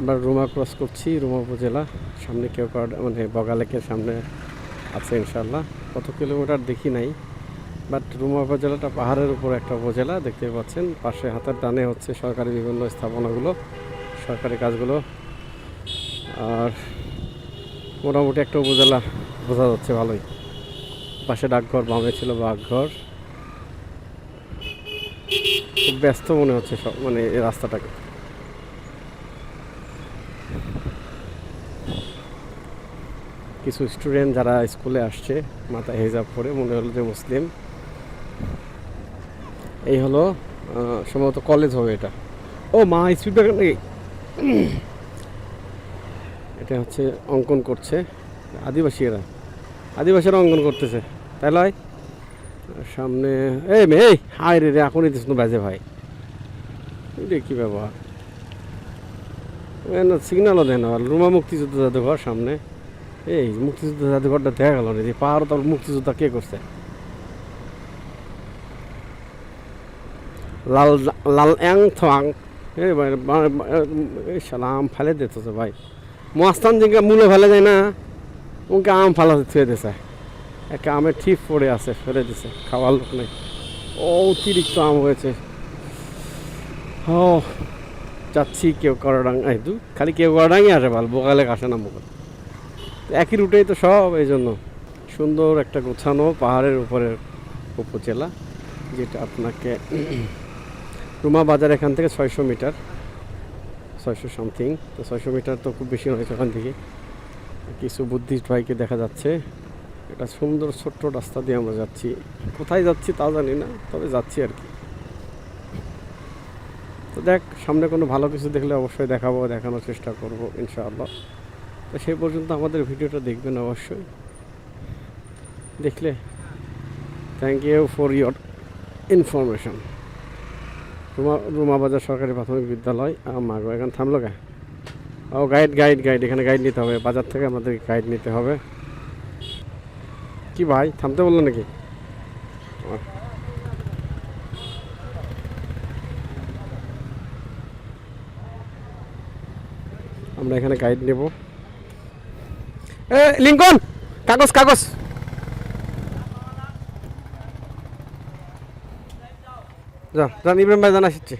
আমরা রুমা ক্রস করছি, রুমা উপজেলা। সামনে কেউ মানে বগালেকের সামনে আছে ইনশাল্লাহ কত কিলোমিটার দেখি নাই, বাট রুমা উপজেলাটা পাহাড়ের উপর একটা উপজেলা দেখতে পাচ্ছেন। পাশে হাতের ডানে হচ্ছে সরকারি বিভিন্ন স্থাপনাগুলো, সরকারি কাজগুলো। আর মোটামুটি একটা উপজেলা, বোঝা যাচ্ছে ভালোই। পাশে ডাকঘর, বামে ছিল ডাকঘর খুব ব্যস্ত মনে হচ্ছে সব মানে এই রাস্তাটাকে। কিছু স্টুডেন্ট যারা স্কুলে আসছে, মাথায় হেজাব পরে মনে হলো যে মুসলিম। এই হলো সম্ভবত কলেজ হবে এটা। ও মা স্পিড ব্রেকার নাকি? এটা হচ্ছে অঙ্কন করছে আদিবাসী এরা আদিবাসীরা অঙ্কন করতেছে। তাই লয়? সামনে, এই মে এই হাই রে রে, এখনই দিস বাজে ভাই। এটা কী ব্যবহার সিগন্যালও দেয় না রুমা মুক্তিযুদ্ধ জাদুঘর সামনে। এই, মুক্তিযুদ্ধ জাদুঘরটা দেখা গেল না যে পাহাড় তার মুক্তিযোদ্ধা কে করছে? লাল লাল অ্যাং থাং সালাম ফেলে দিত তো ভাই। মস্তান জিঙ্গা মূলে ফেলে যায় না। ওকে আম ফালাতে থুয়ে দিছে। একটা আমের ঠিক পড়ে আছে, ফেলে দিছে, খাওয়ার লোক নেই। অতিরিক্ত আম হয়েছে। ও যাচ্ছি কেউ করডাং এই দু, খালি কেউ করডাঙ্গই আসে ভালো, বোকালে আসে না মোকাল একই রুটেই তো সব, এই জন্য সুন্দর একটা গোছানো পাহাড়ের উপরের উপজেলা, যেটা আপনাকে রুমা বাজার এখান থেকে ছয়শো মিটার, ছয়শো সামথিং। তো ছয়শো মিটার তো খুব বেশি নয় ওখান থেকে। কিছু বুদ্ধিস্ট ভাইকে দেখা যাচ্ছে। একটা সুন্দর ছোট্ট রাস্তা দিয়ে আমরা যাচ্ছি। কোথায় যাচ্ছি তা জানি না, তবে যাচ্ছি আর কি। তো দেখ, সামনে কোনো ভালো কিছু দেখলে অবশ্যই দেখাবো, দেখানোর চেষ্টা করব, ইনশাআল্লাহ। তো সেই পর্যন্ত আমাদের ভিডিওটা দেখবেন অবশ্যই। দেখলে thank you for your information Ruma Ruma Bazar সরকারি প্রাথমিক বিদ্যালয় মাগো এখানে থামলো কে? ও গাইড গাইড গাইড এখানে গাইড নিতে হবে, বাজার থেকে আমাদের গাইড নিতে হবে। কি ভাই, থামতে বলল নাকি? আমরা এখানে গাইড নেব। এ লিঙ্কন! কাগজ কাগজ! যা জান ইব্রাহিম ভাই জানা আসছে।